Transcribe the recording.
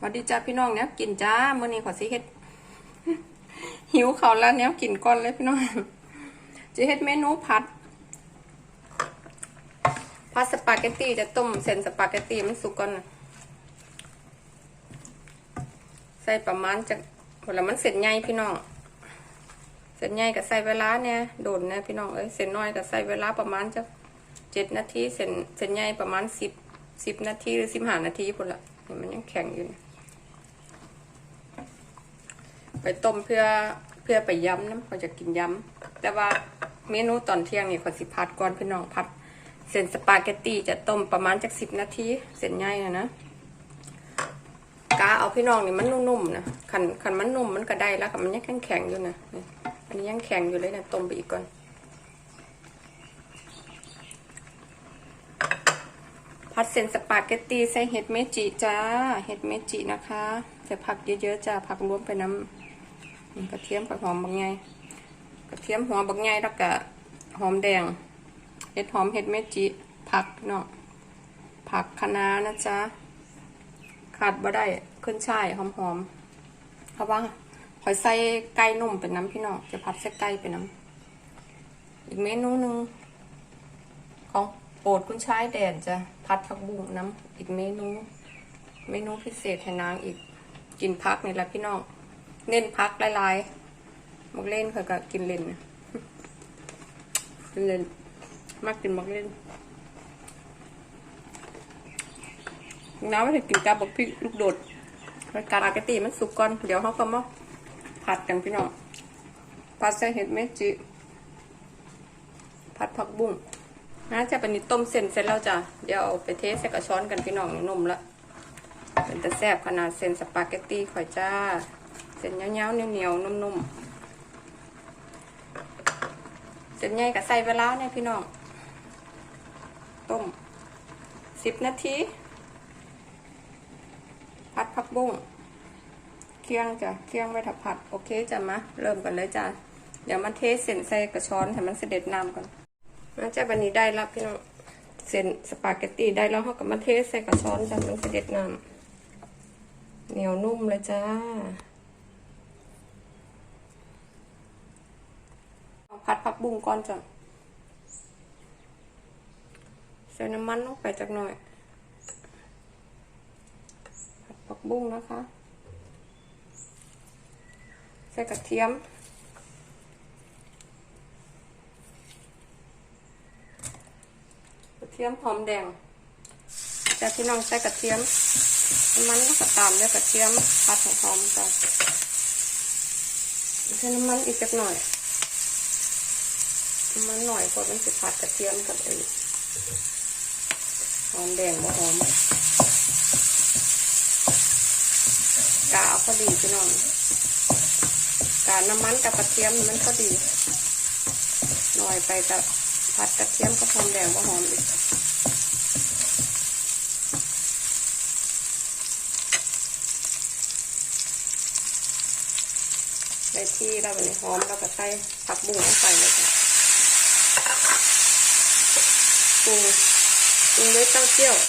สวัสดีจ้าพี่น้องเนี้ยกินจ้ามื้อนี้ขอสิเฮ็ด หิวเขาแล้วเนี้ยกินก่อนเลยพี่น้องจะเฮ็ดเมนูผัดผัดสปาเกตตี้จะต้มเส้นสปาเกตตี้มันสุกก่อนใส่ประมาณจะผลมันเสร็จใหญ่พี่น้องเสร็จใหญ่ก็ใส่เวลาเนี่ยโดนนะพี่น้องเอ้ยเสร็จน้อยก็ใส่เวลาประมาณจะเจ็ดนาทีเสร็จเสร็จใหญ่ประมาณสิบสิบนาทีหรือสิบห้านาทีพุ่นละเห็นมันยังแข็งอยู่ ไปต้มเพื่อเพื่อไปย้ำน้ำเขาจะกินย้ำแต่ว่าเมนูตอนเที่ยงนี่ขอสิพัดก่อนพี่น้องพัด เส้นสปาเกตตีจะต้มประมาณจากสิบนาทีเส้นใหญ่นะนะกาเอาพี่น้องนี่มันนุ่มๆนะขันขันมันนุ่มมันก็ได้แล้วค่ะมันยังแข็งๆอยู่นะอันนี้ยังแข็งอยู่เลยนะต้มไปอีกก่อนผัดเส้นสปาเกตตีใส่เห็ดเมจิจ้าเห็ดเมจินะคะใส่ผักเยอะๆจ้าผักรวมไปน้ำ กระเทียมผักหอมบางไงกระเทียมหัวบางไงแล้วก็หอมแดงเห็ดหอมเห็ดเมจิผักเนาะผักคะน้านะจ๊ะขาดบ่ได้ขึ้นช่ายหอมๆเพราะว่าหอยใส่ไก่นุ่มเป็นน้ำพี่น้องจะผัดใส่ไก่เป็นน้ำอีกเมนูหนึ่งของโปรดคุณชายแดนจะผัดผักบุ้งน้ำอีกเมนู เมนูพิเศษให้นางอีกกินพักนี่แหละพี่น้อง เน้นพักหลายๆมักเล่นเขาก็กินเล่นนะกินเล่นมากกินบักเล่นน้ำไม่ได้กินกับกพริกลูกโดดรายการอากตีมันสุกก่อน เดี๋ยวเขาก็มาผัดกันพี่น้องผัดใส่เห็ดเมจิผัดผักบุ้งน่าจะเป็นนี่ต้มเส้นเสร็จแล้วจ้ะเดี๋ยวเอาไปเทใส่กระช้อนกันพี่น้องนี่นุ่มละเป็นแต่แซ่บขนาดเส้นสปาเกตตี้ข่อยจ้า เส้นยาวๆเหนียวๆนุ่มๆเสร็จไงกับใส่เวลาเนี่ยพี่น้องต้มสิบนาทีผัดผักบุ้งเคี่ยงจ้ะเคี่ยงไว้ถับผัดโอเคจ้ะมาเริ่มกันเลยจ้ะเดี๋ยวมันเทเส้นใส่กระชอนให้มันเสด็จน้ำก่อนมาจ้ะวันนี้ได้แล้วพี่น้องเส้นสปาเกตตี้ได้แล้วเขาก็มาเทใส่กระชอนจ้ะมันเสด็จน้ำเหนียวนุ่มเลยจ้า ผักบุ้งก่อนจ้ะใส่น้ำมันลงไปจักหน่อย ผัดผักบุ้งนะคะ ใส่กระเทียม กระเทียมหอมแดงแต่พี่น้องใส่กระเทียม น้ำมันก็ตามด้วยกระเทียมผัดหอมๆจ้ะใส่น้ำมันอีกจักหน่อย มันหน่อยเพราะมันจะผัดกระเทียมกับไอ้หอมแดงบ่หอมกาเอาพอดีพี่น้องกาน้ำมันกับกระเทียมมันพอดี หน่อยไปกับผัดกระเทียมกับหอมแดงบ่หอมอีกได้ที่แล้ววันนี้หอมแล้วก็ใส่ผักบุ้งลงไปเลยจ้ะ ปรุงปรุงด้วยเต้าเจี้ยว